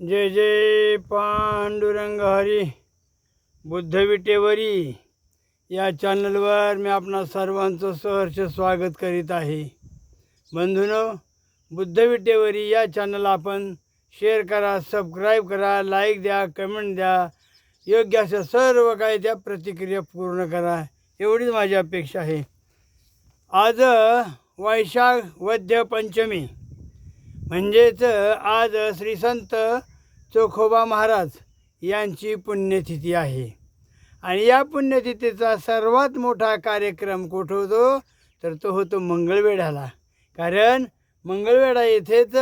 जय जय पांडुरंग हरी बुद्धविटेवरी या चॅनलवर मी आपणा सर्वांचं सहर्ष स्वागत करीत आहे. बंधूनो बुद्धविटेवरी या चॅनल आपण शेअर करा सबस्क्राईब करा लाईक द्या कमेंट द्या. योग्य अशा सर्व काही त्या प्रतिक्रिया पूर्ण करा एवढीच माझी अपेक्षा आहे. आज वैशाख वद्य पंचमी. म्हणजेच आज श्री संत चोखोबा महाराज यांची पुण्यतिथी आहे. आणि या पुण्यतिथीचा सर्वात मोठा कार्यक्रम कुठं होतो? तर तो होतो मंगळवेढ्याला. कारण मंगळवेढा येथेच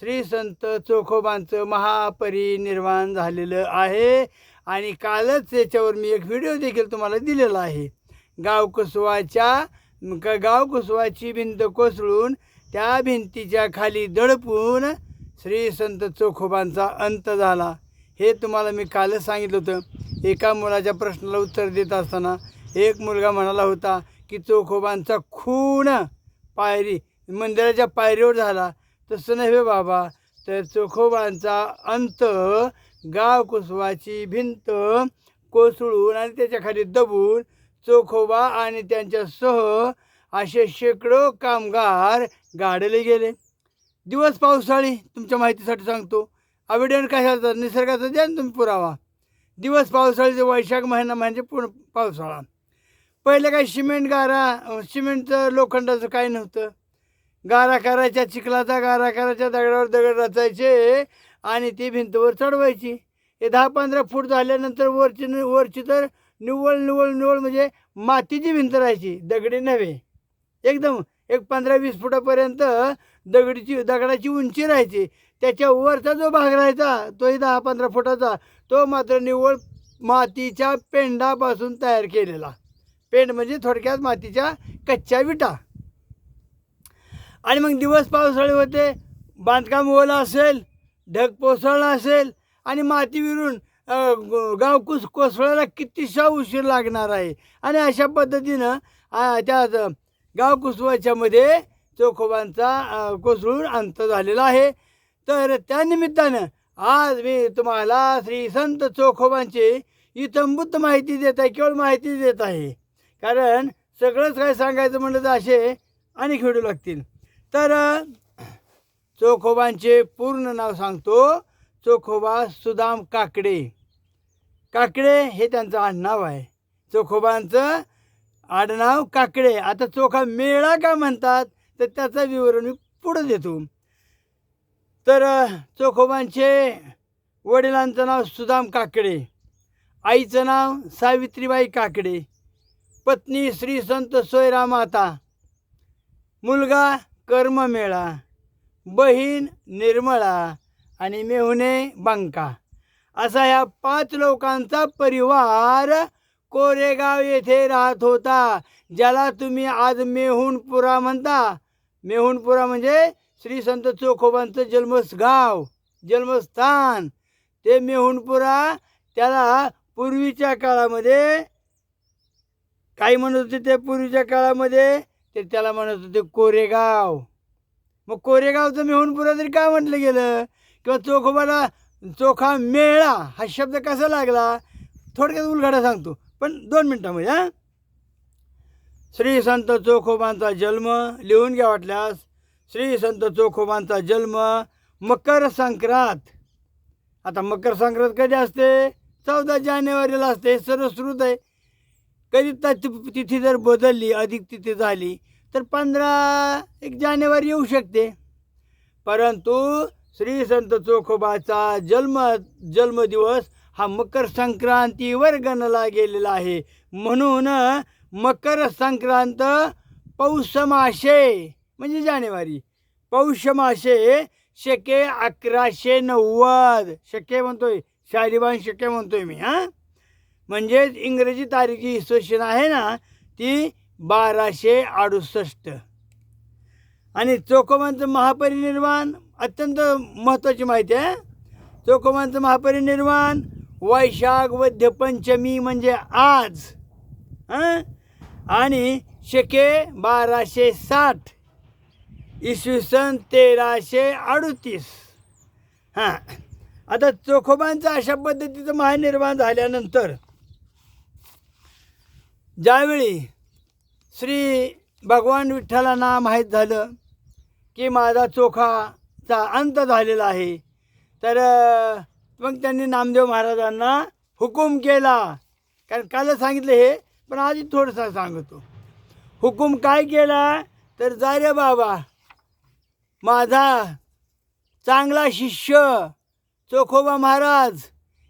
श्री संत चोखोबांचं महापरिनिर्वाण झालेलं आहे. आणि कालच त्याच्यावर मी एक व्हिडिओ देखील तुम्हाला दिलेला आहे. गाव कुसवाच्या गाव कुसवाची भिंत कोसळून त्या भिंतीच्या खाली दडपून श्री संत चोखोबांचा अंत झाला. हे तुम्हाला मी कालच सांगितलं होतं. एका मुलाच्या प्रश्नाला उत्तर देत असताना एक मुलगा म्हणाला होता की चोखोबांचा खून पायरी मंदिराच्या पायरीवर झाला. तसं नव्हे हो बाबा. तर चोखोबांचा अंत गाव कुसवाची भिंत कोसळून आणि त्याच्याखाली दबून चोखोबा आणि त्यांच्यासह असे शेकडो कामगार गाडले गेले. दिवस पावसाळी तुमच्या माहितीसाठी सांगतो. अविडेन कशाचा निसर्गाचा द्या तुम्ही पुरावा. दिवस पावसाळीचे वैशाख महिना म्हणजे पूर्ण पावसाळा. पहिले काय सिमेंट गारा सिमेंटचं लोखंडाचं काय नव्हतं. गारा करायच्या चिखलाचा गारा करायच्या दगडावर दगड रचायचे आणि ती भिंतवर चढवायची. हे दहा पंधरा फूट झाल्यानंतर वरची वरची तर निव्वळ निव्वळ निव्वळ म्हणजे मातीची भिंत राहायची. दगडी नव्हे. एकदम एक पंधरा वीस फुटापर्यंत दगडीची दगडाची उंची राहायची. त्याच्या वरचा जो भाग राहायचा तोही दहा पंधरा फुटाचा तो मात्र निव्वळ मातीच्या पेंडापासून तयार केलेला. पेंड म्हणजे थोडक्यात मातीच्या कच्च्या विटा. आणि मग दिवस पावसाळे होते बांधकाम ओला असेल ढग कोसळला असेल आणि माती विरून गाव कुस कोसळायला कितीसा उशीर लागणार आहे. आणि अशा पद्धतीनं त्या गाव कुसवाच्यामध्ये चोखोबांचा कोसळून अंत झालेला आहे. तर त्यानिमित्तानं आज मी तुम्हाला श्री संत चोखोबांची इतंभूत माहिती देत आहे केवळ माहिती देत आहे. कारण सगळंच काय सांगायचं म्हणलं तर असे अनेक व्हिडिओ लागतील. तर चोखोबांचे पूर्ण नाव सांगतो. चोखोबा सुदाम काकडे. काकडे हे त्यांचं आडनाव आहे. चोखोबांचं आडनाव काकडे. आता चोखा मेळा का म्हणतात? तर त्याचं विवरण मी पुढं देतो. तर चोखोबांचे वडिलांचं नाव सुदाम काकडे. आईचं नाव सावित्रीबाई काकडे. पत्नी श्री संत सोयरा माता मुलगा कर्ममेळा. बहीण निर्मळा. आणि मेहुणे बांका. असा ह्या पाच लोकांचा परिवार कोरेगाव येथे राहत होता. ज्याला तुम्ही आज मेहुणपुरा म्हणता. मेहुणपुरा म्हणजे श्री संत चोखोबांचं जन्मस गाव जन्मस्थान. ते मेहुणपुरा त्याला पूर्वीच्या काळामध्ये काय म्हणत होते ते पूर्वीच्या काळामध्ये ते त्याला म्हणत होते कोरेगाव. मग कोरेगावचं मेहुणपुरा तरी काय म्हटलं गेलं? किंवा चोखोबाला चोखा मेळा हा शब्द कसा लागला? थोडक्यात उलगडा सांगतो पण दोन मिनटामध्ये हां. श्री संत चोखोबांचा जन्म लिहून घ्या वाटल्यास श्री संत चोखोबांचा जन्म मकर संक्रांत. आता मकर संक्रांत कधी असते? चौदा जानेवारीला असते सर्वश्रुत आहे. कधी त्या ति- तिथी जर बदलली अधिक तिथी झाली तर पंधरा एक जानेवारी येऊ शकते. परंतु श्री संत चोखोबाचा जन्म जन्मदिवस हा मकर संक्रांतीवर गणला गेलेला आहे. म्हणून मकर संक्रांत पौषमाशे म्हणजे जानेवारी. पौषमाशे शके अकराशे नव्वद. शके म्हणतोय शालिबान शके म्हणतोय मी हां? म्हणजेच इंग्रजी तारीखी इसोशन आहे ना ती बाराशे अडुसष्ट. आणि चोकोबांचं महापरिनिर्वाण अत्यंत महत्त्वाची माहिती आहे चोकोबांचं महापरिनिर्वाण वैशाख वद्य पंचमी म्हणजे आज हां? आणि शके बाराशे साठ इसवी सन तेराशे अडतीस. हां. आता चोखोबांचं अशा पद्धतीचं महानिर्माण झाल्यानंतर ज्यावेळी श्री भगवान विठ्ठलांना माहीत झालं की माझा चोखाचा अंत झालेला आहे तर मग त्यांनी नामदेव महाराजांना हुकूम केला. कारण काल सांगितलं हे पण आधी थोडंसं सांगतो. हुकूम काय केला तर जा रे बाबा माझा चांगला शिष्य चोखोबा महाराज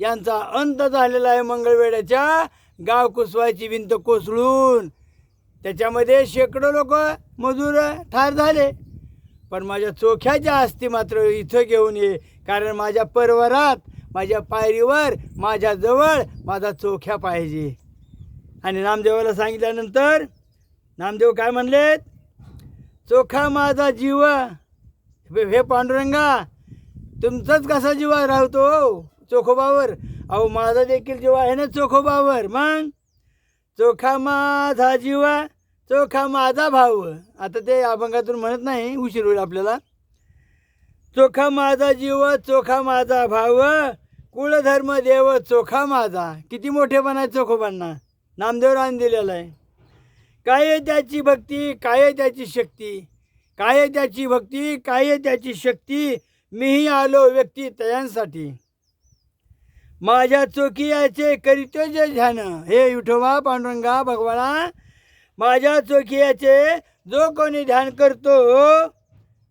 यांचा अंत झालेला आहे मंगळवेड्याच्या गाव कुसवायची भिंत कोसळून. त्याच्यामध्ये शेकडो लोक मजूर ठार झाले. पण माझ्या चोख्याच्या अस्थी मात्र इथं घेऊन ये कारण माझ्या परवरात माझ्या पायरीवर माझ्याजवळ माझा चोख्या पाहिजे. आणि नामदेवाला सांगितल्यानंतर नामदेव काय म्हणलेत? चोखा माझा जीव हे पांडुरंगा तुमचाच कसा जीवा राहतो हो, चोखोबावर? अहो माझा देखील जीव आहे ना चोखोबावर. मग? चोखा माझा जीवा चोखा माझा भाव. आता ते अभंगातून म्हणत नाही उशीर होईल आपल्याला. चोखा माझा जीव चोखा माझा भाव कुळधर्म देव चोखा माझा. किती मोठेपणा आहे चोखोबांना. नामदेवरान दिलेला आहे. काय आहे त्याची भक्ती? काय आहे त्याची शक्ती? काय आहे त्याची भक्ती? काय आहे त्याची शक्ती? मीही आलो व्यक्ती तयांसाठी. माझ्या चोकियाचे करीतो जे ध्यान. हे विठोबा पांडुरंगा भगवाना माझ्या चोकियाचे जो कोणी ध्यान करतो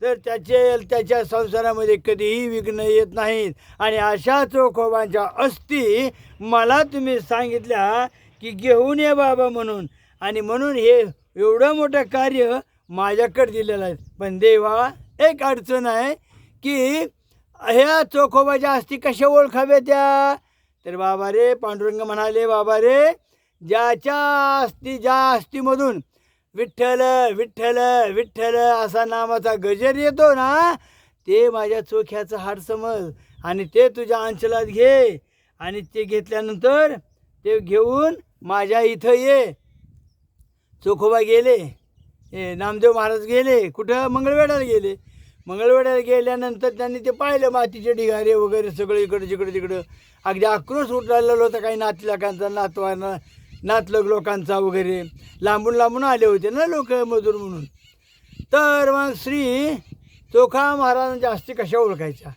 तर त्याचे त्याच्या संसारामध्ये कधीही विघ्न येत नाहीत. आणि अशा चोखोबांच्या अस्थी मला तुम्ही सांगितल्या की घेऊन ये बाबा म्हणून. आणि म्हणून हे एवढं मोठं कार्य माझ्याकडे दिलेलं आहे. पण देवा एक अडचण आहे की ह्या चोखोबाच्या अस्थी कशा ओळखाव्या त्या? तर बाबा रे पांडुरंग म्हणाले बाबा रे ज्याच्या अस्थी ज्या अस्थीमधून विठ्ठल विठ्ठल विठ्ठल असा नामाचा गजर येतो ना ते माझ्या चोख्याचं हाड समज आणि ते तुझ्या अंचलात घे. आणि ते घेतल्यानंतर ते घेऊन माझ्या इथं ये. चोखोबा गेले. हे नामदेव महाराज गेले. कुठं? मंगळवेढ्याला गेले. मंगळवेढ्याला गेल्यानंतर त्यांनी ते पाहिलं मातीचे ढिगारे वगैरे सगळं इकडं जिकडं तिकडं. अगदी आक्रोश उठलेला होता काही नातलकांचा नातवांना नातलग लोकांचा वगैरे. लांबून लांबून आले होते ना लोक मजूर म्हणून. तर मग श्री चोखा महाराजांच्या अस्थी कशा ओळखायच्या?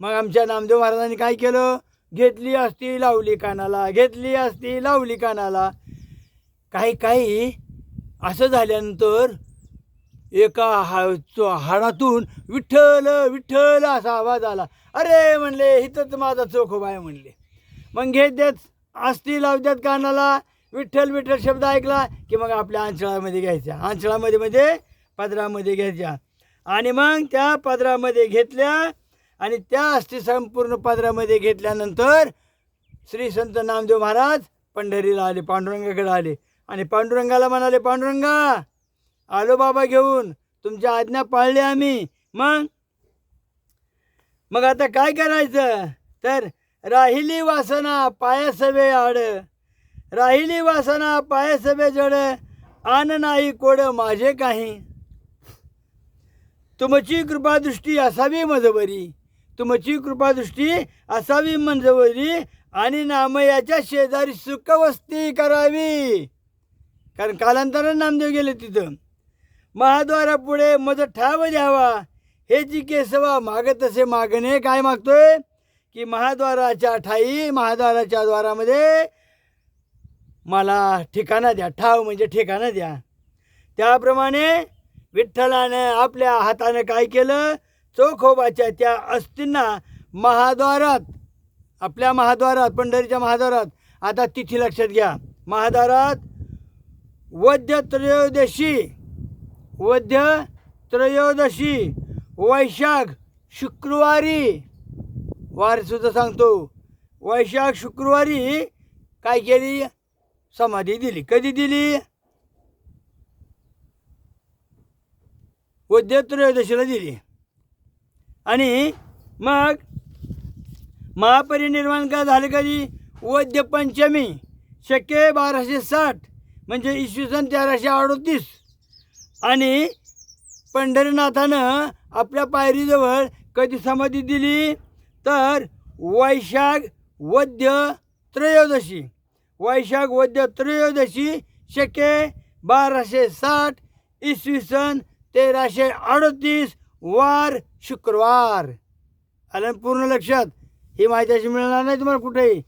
मग आमच्या नामदेव महाराजांनी काय केलं? घेतली असती लावली कानाला घेतली असती लावली कानाला. काही काही असं झाल्यानंतर एका हा चो हाडातून विठ्ठल विठ्ठल असा आवाज आला. अरे म्हणले इथंच माझा चोखोबा आहे म्हणले. मग घेत देत असती लावत्यात कानाला. विठ्ठल विठ्ठल शब्द ऐकला की मग आपल्या आंचळामध्ये घ्यायच्या. आंचळामध्ये म्हणजे पदरामध्ये घ्यायच्या. आणि मग त्या पदरामध्ये घेतल्या आणि त्या अस्थी संपूर्ण पदरामध्ये घेतल्यानंतर श्री संत नामदेव महाराज पंढरीला आले पांडुरंगाकडे आले. आणि पांडुरंगाला म्हणाले पांडुरंगा आलो बाबा घेऊन. तुमच्या आज्ञा पाळली आम्ही. मग? मग आता काय करायचं? तर राहिली वासना पायासवे आड. राहिली वासना पायासवे जड. आन नाही कोड माझे काही. तुमची कृपादृष्टी असावी मजबरी. तुमची कृपादृष्टी असावी मंजवरी आणि नामयाच्या शेजारी सुखवस्ती करावी. कारण कालांतरानं नामदेव गेले तिथं. महाद्वारापुढे मज ठाव द्यावा. हे जी केसवा मागत असे मागणे काय मागतोय? की महाद्वाराच्या ठाई महाद्वाराच्या द्वारामध्ये मला ठिकाणा द्या ठाव म्हणजे ठिकाणा द्या. त्याप्रमाणे विठ्ठलानं आपल्या हाताने काय केलं? चोखोबाच्या त्या अस्तींना महाद्वारात आपल्या महाद्वारात पंढरीच्या महाद्वारात आता तिथी लक्षात घ्या. महाद्वारात वद्य त्रयोदशी वद्य त्रयोदशी वैशाख शुक्रवारी वारसुद्धा सांगतो. वैशाख शुक्रवारी काय केली? समाधी दिली. कधी दिली? वद्य त्रयोदशीला दिली. आणि मग महापरिनिर्वाण का झालं कधी? वद्य पंचमी शके बाराशे साठ म्हणजे इसवी सन तेराशे अडोतीस. आणि पंढरीनाथानं आपल्या पायरीजवळ कधी समाधी दिली? तर वैशाख वद्य त्रयोदशी. वैशाख वद्य त्रयोदशी शके बाराशे साठ इसवी सन तेराशे अडतीस वार शुक्रवार. आलं पूर्ण लक्षात. ही माहिती अशी मिळणार नाही तुम्हाला कुठेही.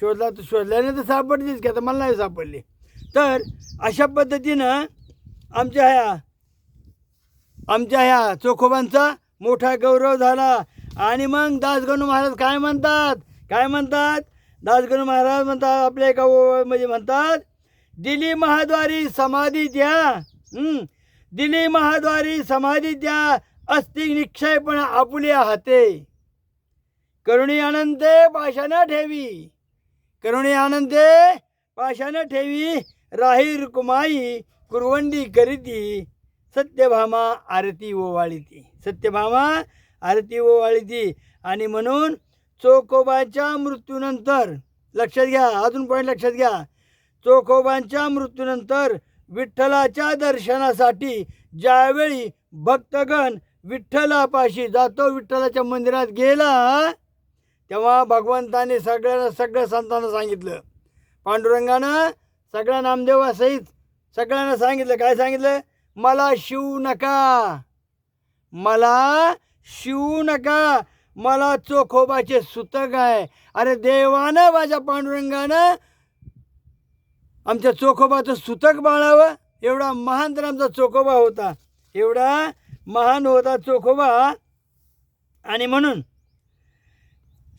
शोधला तर शोधल्याने तर सापडलीच की आता मला नाही सापडली. तर अशा पद्धतीनं आमच्या ह्या आमच्या ह्या चोखोबांचा मोठा गौरव झाला. आणि मग दासगणू महाराज काय म्हणतात? काय म्हणतात? दासगणू महाराज म्हणतात आपल्या एका म्हणजे म्हणतात दिली महाद्वारी समाधी द्या. दिली महाद्वारी समाधी द्या. अस्ति निक्षयपण आपुल्या हाते. करुणी आनंदे पाशानं ठेवी. करुणी आनंदे पाशानं ठेवी. राही कुमाई कुरवंडी करीती. सत्यभामा आरती ओवाळीती सत्यभामा आरती ओवाळीती आणि म्हणून चोकोबाच्या मृत्यूनंतर लक्षात घ्या अजून पॉईंट लक्षात घ्या. चोखोबांच्या मृत्यूनंतर विठ्ठलाच्या दर्शनासाठी ज्यावेळी भक्तगण विठ्ठलापाशी जातो विठ्ठलाच्या मंदिरात गेला तेव्हा भगवंताने सगळ्या सगळ्या संतांना सांगितलं. पांडुरंगानं सगळ्या नामदेवासहित सगळ्यांना सांगितलं. काय सांगितलं? मला शिवू नका. मला शिवू नका. मला चोखोबाचे सुतक आहे. अरे देवानं माझ्या पांडुरंगानं आमच्या चोखोबाचं सुतक बाळावं. एवढा महान तर आमचा चोखोबा होता. एवढा महान होता चोखोबा आणि म्हणून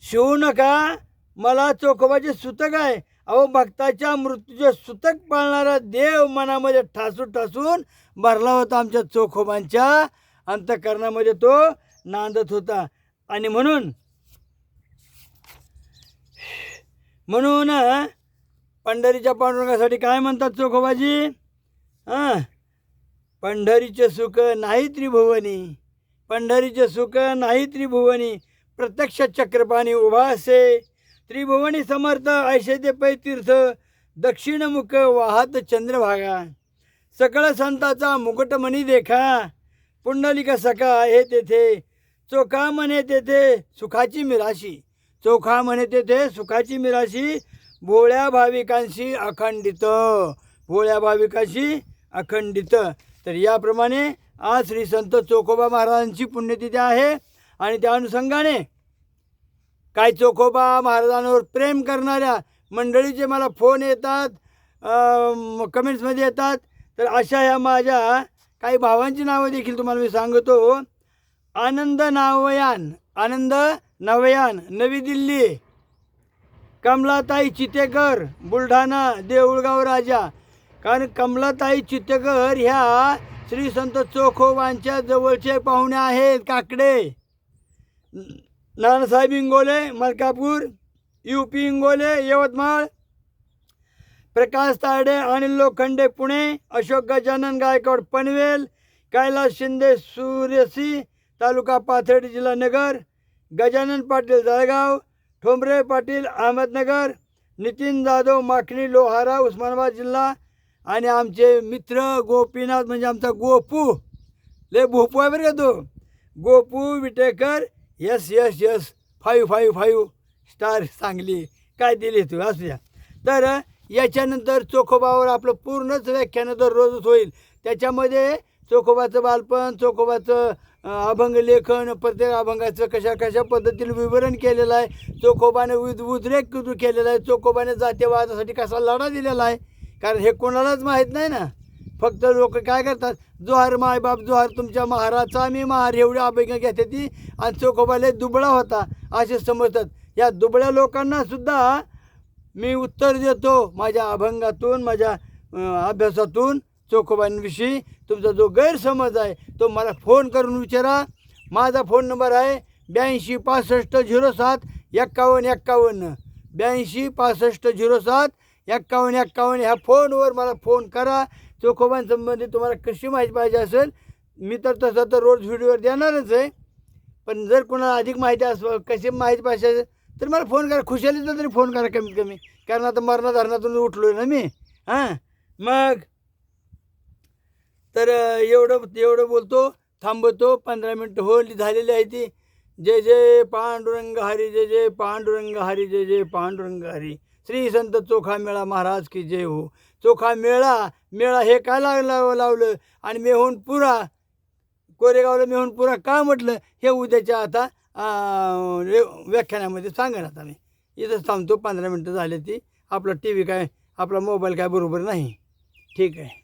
शिवू नका मला चोखोबाचे सुतक आहे. अहो भक्ताच्या मृत्यूचे सुतक पाळणारा देव मनामध्ये ठासून ठासून भरला होता आमच्या चोखोबांच्या अंतकरणामध्ये तो नांदत होता. आणि म्हणून म्हणून पंढरीच्या पांडुरंगासाठी काय म्हणतात चोखोबाजी हां पंढरीचे सुख नाही त्रिभुवनी पंढरीचे सुख नाही त्रिभुवनी प्रत्यक्ष चक्रपाणी उभा असे. त्रिभुवनी समर्थ ऐशे ते पै तीर्थ दक्षिणमुख वाहत चंद्रभागा. सकळ संताचा मुकुटमणी देखा पुंडलिक सखा आहे तेथे. चोखा म्हणे तेथे सुखाची मिराशी चोखा म्हणे तेथे सुखाची मिराशी भोळ्या भाविकांशी अखंडित भोळ्या भाविकांशी अखंडित. तर याप्रमाणे आज श्री संत चोखोबा महाराजांची पुण्यतिथी आहे आणि त्या अनुषंगाने काय चोखोबा महाराजांवर प्रेम करणाऱ्या मंडळीचे मला फोन येतात कमेंट्समध्ये येतात. तर अशा ह्या माझ्या काही भावांची नावं देखील तुम्हाला मी सांगतो. आनंद नावयान आनंद नवयान नवी दिल्ली. कमलाताई चितेकर बुलढाणा देऊळगाव राजा. कारण कमलाताई चितेकर ह्या श्री संत चोखोबांच्या जवळचे पाहुणे आहेत काकडे. नानासाहेब इंगोले मलकापूर यू पी इंगोले यवतमाळ प्रकाश तारडे अनिल लोखंडे पुणे अशोक गजानन गायकवाड पनवेल कैलास शिंदे सूर्यसी तालुका पाथर्डी जिल्हा नगर गजानन पाटील जळगाव ठोंबरे पाटील अहमदनगर नितीन जाधव माखणी लोहारा उस्मानाबाद जिल्हा आणि आमचे मित्र गोपीनाथ म्हणजे आमचा गोपू ले भोपू आहे बरं का तो. Gopu Vitekar yes yes yes five five five star Sangli. काय दिली तू असू द्या. तर याच्यानंतर चोखोबावर आपलं पूर्णच व्याख्यान दररोजच होईल. त्याच्यामध्ये चोखोबाचं बालपण चोखोबाचं अभंग लेखन प्रत्येक अभंगाचं कशा कशा पद्धतीने विवरण केलेलं आहे चोखोबाने उद उद्रेक केलेला आहे चोखोबाने जातीवादासाठी कसा लढा दिलेला आहे कारण हे कोणालाच माहीत नाही ना. फक्त लोक काय करतात? जोहार मायबाप जोहार तुमच्या महाराचा मी महार एवढी अभंग घेते ती आणि चोखोबाला दुबळा होता असे समजतात. या दुबळ्या लोकांना सुद्धा मी उत्तर देतो. माझ्या अभंगातून माझ्या अभ्यासातून चोखोबांविषयी तुमचा जो गैरसमज आहे तो मला फोन करून विचारा. माझा फोन नंबर आहे ब्याऐंशी पासष्ट झिरो सात एक्कावन्न एक्कावन्न ब्याऐंशी पासष्ट झिरो सात एक्कावन्न एक्कावन्न ह्या फोनवर मला फोन करा. चोखोबांसंबंधी तुम्हाला कशी माहिती पाहिजे असेल मी तर तसं तर रोज व्हिडिओवर देणारच आहे. पण जर कोणाला अधिक माहिती अस कशी माहिती पाहिजे असेल तर मला फोन करा. खुशालीचा तरी फोन करा कमीत कमी. कारण आता मरणाधरणातून उठलो ना मी. हां? मग? तर एवढं एवढं बोलतो. थांबवतो पंधरा मिनटं होली झालेली आहे ती. जय जय पांडुरंग हरी जय जय पांडुरंग हरी जय जय पांडुरंग हरी. श्री संत चोखा मेळा महाराज की जय हो. चोखा मेळा मेळा हे काय लागलं लावलं? आणि मेहून पुरा कोरेगावला मेहून पुरा का म्हटलं? हे उद्याच्या आता व्याख्यानामध्ये सांगेन आता मी इथंच थांबतो पंधरा मिनटं झाले ती. आपला टी व्ही काय आपला मोबाईल काय बरोबर नाही. ठीक आहे.